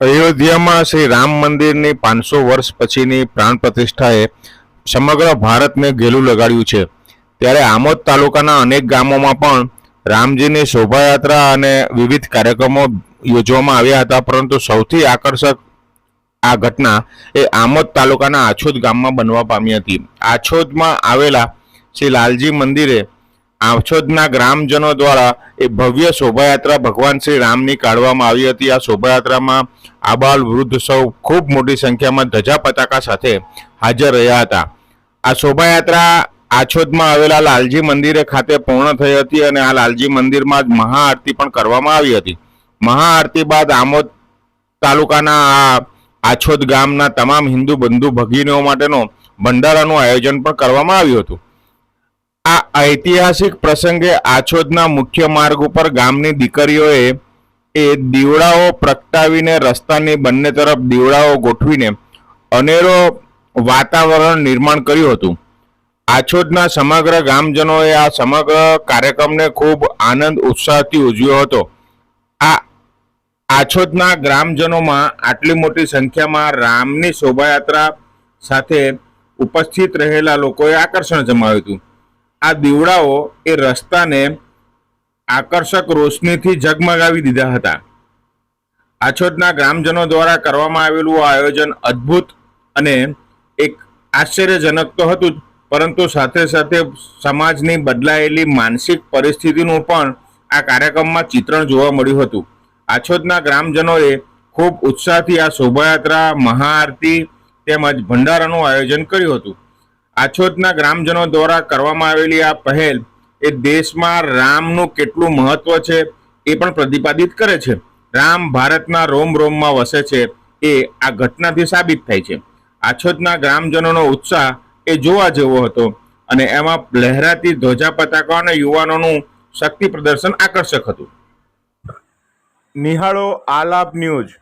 અયોધ્યામાં શ્રી રામ મંદિરની પાંચસો વર્ષ પછીની પ્રાણ પ્રતિષ્ઠાએ સમગ્ર ભારતને ઘેલું લગાડ્યું છે. ત્યારે આમોદ તાલુકાના અનેક ગામોમાં પણ રામજીની શોભાયાત્રા અને વિવિધ કાર્યક્રમો યોજવામાં આવ્યા હતા, પરંતુ સૌથી આકર્ષક આ ઘટના એ આમોદ તાલુકાના આછોદ ગામમાં બનવા પામી હતી. આછોદમાં આવેલા શ્રી લાલજી મંદિરે આછોદના ગ્રામજનો દ્વારા એ ભવ્ય શોભાયાત્રા ભગવાન શ્રી રામની કાઢવામાં આવી હતી. આ શોભાયાત્રામાં આબાલ વૃદ્ધ સૌ ખૂબ મોટી સંખ્યામાં ધજા પતાકા સાથે હાજર રહ્યા હતા. આ શોભાયાત્રા આછોદમાં આવેલા લાલજી મંદિરે ખાતે પૂર્ણ થઈ હતી અને આ લાલજી મંદિરમાં જ મહાઆરતી પણ કરવામાં આવી હતી. મહાઆરતી બાદ આમોદ તાલુકાના આ આછોદ ગામના તમામ હિન્દુ બંધુ ભગીનીઓ માટેનો ભંડારાનું આયોજન પણ કરવામાં આવ્યું હતું. આ ઐતિહાસિક પ્રસંગે આછોદના મુખ્ય માર્ગ ઉપર ગામની દીકરીઓએ એ દીવડાઓ પ્રગટાવીને રસ્તાની બંને તરફ દીવડાઓ ગોઠવીને અનેરો વાતાવરણ નિર્માણ કર્યું હતું. આછોદના સમગ્ર ગામજનોએ આ સમગ્ર કાર્યક્રમને ખૂબ આનંદ ઉત્સાહથી ઉજવ્યો હતો. આ આછોદના ગ્રામજનોમાં આટલી મોટી સંખ્યામાં રામની શોભાયાત્રા સાથે ઉપસ્થિત રહેલા લોકોએ આકર્ષણ જમાવ્યું હતું. આ દીવડાઓ એ રસ્તાને આકર્ષક રોશનીથી ઝગમગાવી દીધા હતા. આછોદના ગ્રામજનો દ્વારા કરવામાં આવેલું આ આયોજન અદ્ભુત અને એક આશ્ચર્યજનક તો હતું જ, પરંતુ સાથે સાથે સમાજની બદલાયેલી માનસિક પરિસ્થિતિનું પણ આ કાર્યક્રમમાં ચિત્રણ જોવા મળ્યું હતું. આછોદના ગ્રામજનોએ ખૂબ ઉત્સાહથી આ શોભાયાત્રા, મહાઆરતી તેમજ ભંડારાનું આયોજન કર્યું હતું. આછોદના ગ્રામજનો દ્વારા કરવામાં આવેલી આ પહેલ એ દેશમાં રામનું કેટલું મહત્વ છે એ પણ પ્રતિપાદિત કરે છે. રામ ભારતના રોમ રોમમાં વસે છે એ આ ઘટનાથી સાબિત થાય છે. આછોદના ગ્રામજનોનો ઉત્સાહ એ જોવા જેવો હતો અને એમાં લહેરાતી ધ્વજા પતાકા અને યુવાનોનું શક્તિ પ્રદર્શન આકર્ષક હતું. નિહાળો આલાપ ન્યૂઝ.